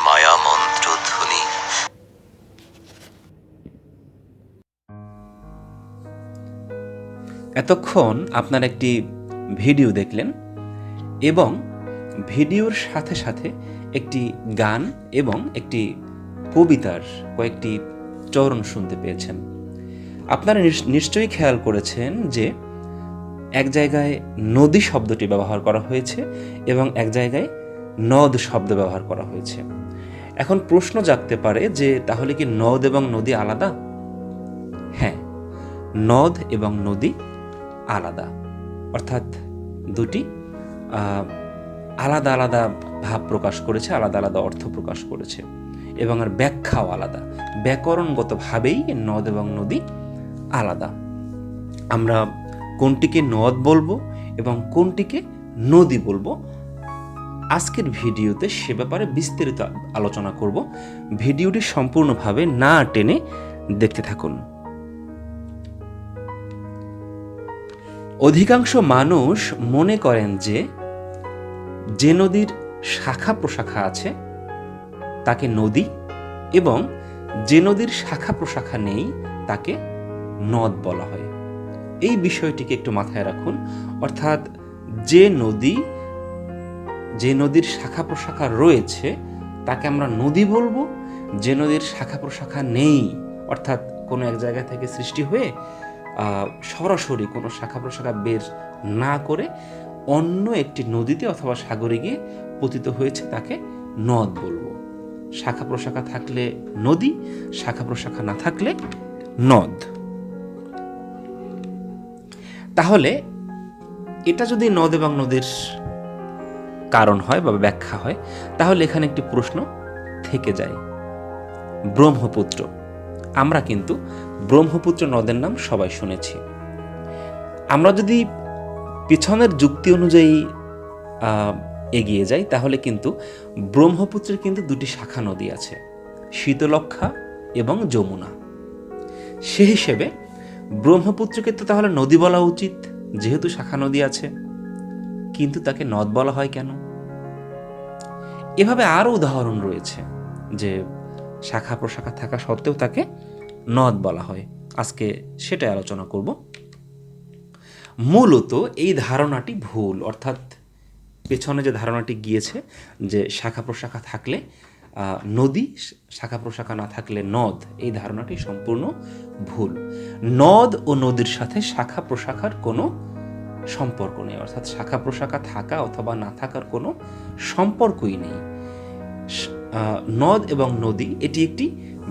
মায়া মন্ত্র ধ্বনি। এতক্ষণ আপনার একটি ভিডিও দেখলেন এবং ভিডিওর সাথে সাথে একটি গান এবং একটি কবিতার কয়েকটি চরণ শুনতে পেয়েছেন। আপনারা নিশ- নিশ্চয়ই খেয়াল করেছেন যে এক জায়গায় নদী শব্দটি ব্যবহার করা হয়েছে এবং এক জায়গায় নদ শব্দ ব্যবহার করা হয়েছে। এখন প্রশ্ন জাগতে পারে যে, তাহলে কি নদ এবং নদী আলাদা? হ্যাঁ নদ এবং নদী আলাদা। অর্থাৎ দুটি আলাদা আলাদা ভাব প্রকাশ করেছে, আলাদা আলাদা অর্থ প্রকাশ করেছে এবং আর ব্যাখ্যাও আলাদা। ব্যাকরণগতভাবেই নদ এবং নদী আলাদা। আমরা কোনটিকে নদ বলব এবং কোনটিকে নদী বলব আজকের ভিডিওতে সে ব্যাপারে বিস্তারিত আলোচনা করব। ভিডিওটি সম্পূর্ণভাবে না টেনে দেখতে থাকুন। অধিকাংশ মানুষ মনে করেন যে যে নদীর শাখা প্রশাখা আছে, তাকে নদী এবং যে নদীর শাখা প্রশাখা নেই, তাকে নদ বলা হয়। এই বিষয়টিকে একটু মাথায় রাখুন। অর্থাৎ যে নদী যে নদীর শাখা প্রশাখা রয়েছে, তাকে আমরা নদী বলব। যে নদীর শাখা প্রশাখা নেই, অর্থাৎ কোনো এক জায়গা থেকে সৃষ্টি হয়ে সরাসরি কোনো শাখা প্রশাখা বের না করে অন্য একটি নদীতে অথবা সাগরে গিয়ে পতিত হয়েছে তাকে নদ বলব। শাখা প্রশাখা থাকলে নদী, শাখা প্রশাখা না থাকলে নদ। তাহলে এটা যদি নদ এবং নদীর কারণ হয় বা ব্যাখ্যা হয়, তাহলে এখানে একটি প্রশ্ন থেকে যায়। ব্রহ্মপুত্র। আমরা কিন্তু ব্রহ্মপুত্র নদের নাম সবাই শুনেছি। আমরা যদি পিছনের যুক্তি অনুযায়ী এগিয়ে যাই, তাহলে কিন্তু ব্রহ্মপুত্রের কিন্তু দুটি শাখা নদী আছে শীতলক্ষা এবং যমুনা। সে হিসেবে ব্রহ্মপুত্রকে তো তাহলে নদী বলা উচিত, যেহেতু শাখা নদী আছে। কিন্তু তাকে নদ বলা হয় কেন? এভাবে আরও উদাহরণ রয়েছে যে শাখা প্রশাখা থাকা সত্ত্বেও তাকে নদ বলা হয়। আজকে সেটাই আলোচনা করব। মূলত এই ধারণাটি ভুল, অর্থাৎ পেছনে যে ধারণাটি গিয়েছে যে শাখা প্রশাখা থাকলে নদী, শাখা প্রশাখা না থাকলে নদ, এই ধারণাটি সম্পূর্ণ ভুল। নদ ও নদীর সাথে শাখা প্রশাখার কোনো সম্পর্ক নেই। অর্থাৎ শাখা প্রশাখা থাকা অথবা না থাকার কোনো সম্পর্কই নেই। নদ এবং নদী, এটি একটি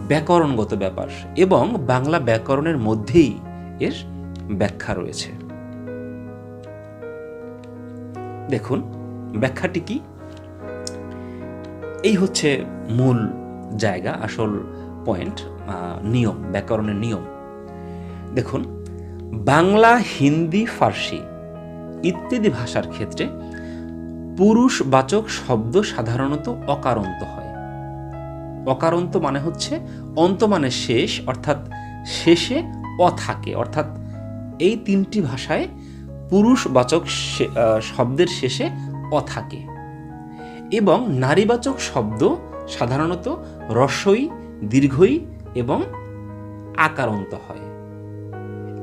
ব্যাকরণগত ব্যাপার এবং বাংলা ব্যাকরণের মধ্যেই এর ব্যাখ্যা রয়েছে। দেখুন, ব্যাখ্যাটি কি? এই হচ্ছে মূল জায়গা, আসল পয়েন্ট নিয়ম, ব্যাকরণের নিয়ম। দেখুন, বাংলা, হিন্দি, ফার্সি ইত্যাদি ভাষার ক্ষেত্রে পুরুষবাচক শব্দ সাধারণত অকারন্ত হয়। অকারন্ত মানে হচ্ছে অন্ত মানে শেষ, অর্থাৎ শেষে অ থাকে। অর্থাৎ এই তিনটি ভাষায় পুরুষবাচক শব্দের শেষে অ থাকে। এবং নারীবাচক শব্দ সাধারণত রস্বই দীর্ঘই এবং আকারন্ত হয়।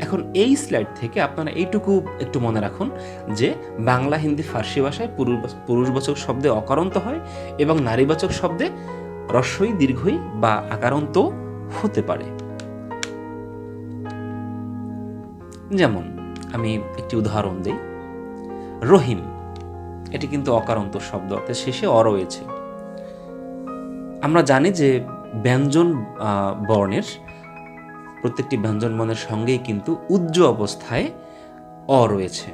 এখন এই স্লাইড থেকে আপনারা এইটুকু একটু মনে রাখুন যে বাংলা, হিন্দি, ফার্সি ভাষায় পুরুষ- পুরুষবাচক শব্দে অকারন্ত হয় এবং নারীবাচক শব্দে রস্বই দীর্ঘই বা আকারন্ত হতে পারে। যেমন আমি একটি উদাহরণ দিই। রহিম, এটি কিন্তু অকারন্ত শব্দ, অর্থাৎ শেষে অ রয়েছে। আমরা জানি যে ব্যঞ্জন বর্ণের প্রত্যেকটি ব্যঞ্জন বর্ণের সঙ্গেই কিন্তু উজ্জ্ব অবস্থায় অ রয়েছে।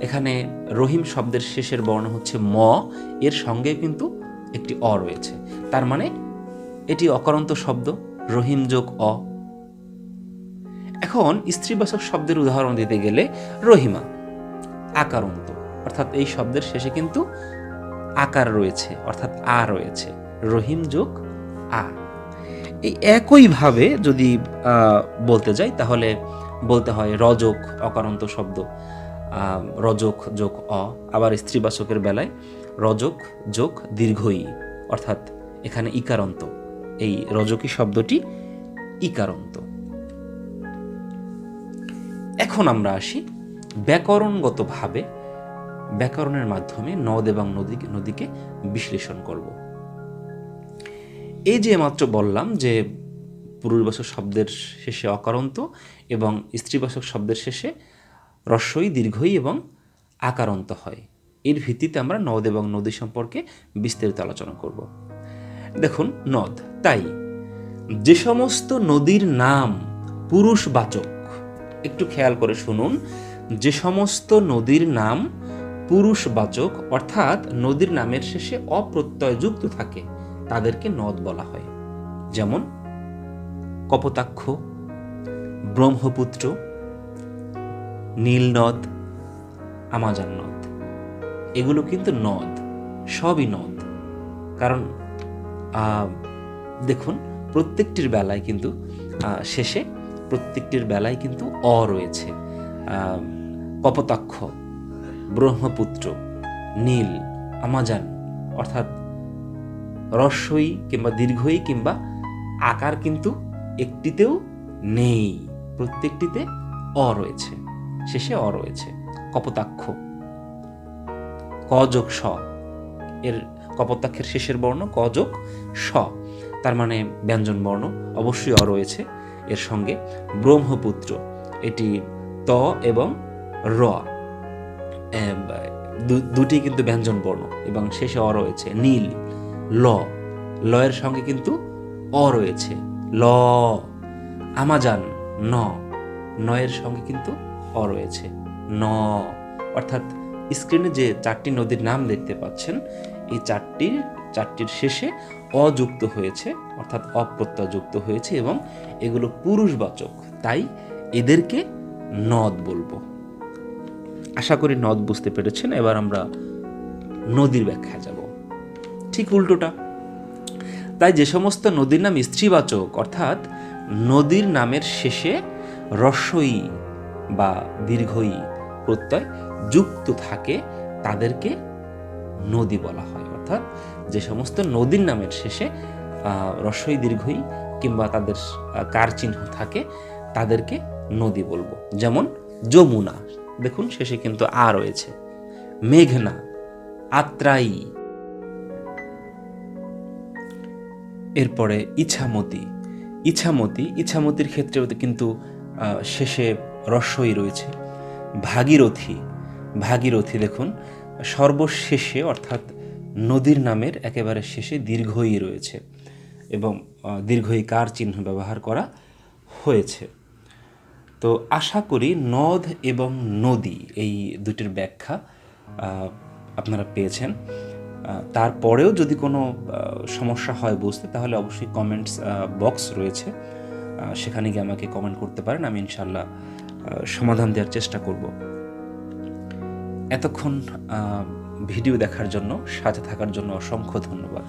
এখানে রহিম শব্দের শেষের বর্ণ হচ্ছে ম, এর সঙ্গে কিন্তু একটি অ রয়েছে। তার মানে এটি অকারন্ত শব্দ, রহিম যোগ অ। এখন স্ত্রীবাচক শব্দের উদাহরণ দিতে গেলে রহিমা, আকারন্ত, অর্থাৎ এই শব্দের শেষে কিন্তু আকার রয়েছে, অর্থাৎ আ রয়েছে। রহিম যোগ আ। এই একইভাবে যদি বলতে যাই, তাহলে বলতে হয় রজক অকারন্ত শব্দ। রজক যোগ অ, আবার স্ত্রীবাচকের বেলায় রজক যোগ দীর্ঘই, অর্থাৎ এখানে ইকারন্ত। এই রজকী শব্দটি ইকারন্ত। এখন আমরা আসি ব্যাকরণগতভাবে ব্যাকরণের মাধ্যমে নদ এবং নদী, নদীকে বিশ্লেষণ করব। এই যে মাত্র বললাম যে পুরুষবাচক শব্দের শেষে অকারন্ত এবং স্ত্রীবাচক শব্দের শেষে রস্বই দীর্ঘই এবং আকারন্ত হয়। এর ভিত্তিতে আমরা নদ এবং নদী সম্পর্কে বিস্তারিত আলোচনা করব। দেখুন, নদ, তাই। যে সমস্ত নদীর নাম পুরুষবাচক, একটু খেয়াল করে শুনুন। যে সমস্ত নদীর নাম পুরুষবাচক, অর্থাৎ নদীর নামের শেষে অপ্রত্যয় যুক্ত থাকে তাদেরকে নদ বলা হয়। যেমন কপোতাক্ষ, ব্রহ্মপুত্র, নীলনদ, আমাজন নদ। এগুলো কিন্তু নদ, সবই নদ। কারণ দেখুন, প্রত্যেকটির বেলায় কিন্তু শেষে প্রত্যেকটির বেলায় কিন্তু অ রয়েছে। কপোতাক্ষ, ব্রহ্মপুত্র, নীল, আমাজান, অর্থাৎ রস্বই কিংবা দীর্ঘই কিংবা আকার কিন্তু একটিতেও নেই। প্রত্যেকটিতে অ রয়েছে। শেষে অ রয়েছে। কপোতাক্ষ। কযোগ স। এর কপোতাক্ষের শেষের বর্ণ কযোগ স। তার মানে ব্যঞ্জন বর্ণ। অবশ্যই অ রয়েছে। এর সঙ্গে ব্রহ্মপুত্র। এটি ত এবং র। দুটি কিন্তু ব্যঞ্জন বর্ণ এবং শেষে অ রয়েছে। নীল। ল। লয়ের সঙ্গে কিন্তু অ রয়েছে। ল। আমাজান, ন। নয়ের সঙ্গে কিন্তু অ রয়েছে। ন। অর্থাৎ স্ক্রিনে যে চারটি নদীর নাম দেখতে পাচ্ছেন, এই চারটির চারটির শেষে অযুক্ত হয়েছে, অর্থাৎ অপ্রত্যয় যুক্ত হয়েছে এবং এগুলো পুরুষবাচক। তাই এদেরকে নদ বলব। আশা করি নদ বুঝতে পেরেছেন। এবার আমরা নদীর ব্যাখ্যা যাব। ঠিক উল্টোটা। তাই যে সমস্ত নদীর নাম স্ত্রীবাচক, অর্থাৎ নদীর নামের শেষে রস্বই বা দীর্ঘই প্রত্যয় যুক্ত থাকে, তাদেরকে নদী বলা হয়। অর্থাৎ যে সমস্ত নদীর নামের শেষে রস্বই দীর্ঘই কিংবা তাদের কার চিহ্ন থাকে, তাদেরকে নদী বলব। যেমন যমুনা, দেখুন শেষে কিন্তু আ রয়েছে। মেঘনা আত্রাই এরপরে ইছামতি। ইছামতি, ইছামতির ক্ষেত্রেও কিন্তু শেষে রস্যই রয়েছে। ভাগীরথী ভাগীরথী দেখুন, সর্বশেষে অর্থাৎ নদীর নামের একেবারে শেষে দীর্ঘই রয়েছে এবং দীর্ঘই কার চিহ্ন ব্যবহার করা হয়েছে। তো আশা করি নদ এবং নদী এই দুটির ব্যাখ্যা আপনারা পেয়েছেন। তারপরেও যদি কোনো সমস্যা হয় বুঝতে, তাহলে অবশ্যই কমেন্টস বক্স রয়েছে। সেখানে গিয়ে আমাকে কমেন্ট করতে পারেন, আমি ইনশাল্লাহ সমাধান দেওয়ার চেষ্টা করব। এতক্ষণ ভিডিও দেখার জন্য, সাথে থাকার জন্য অসংখ্য ধন্যবাদ।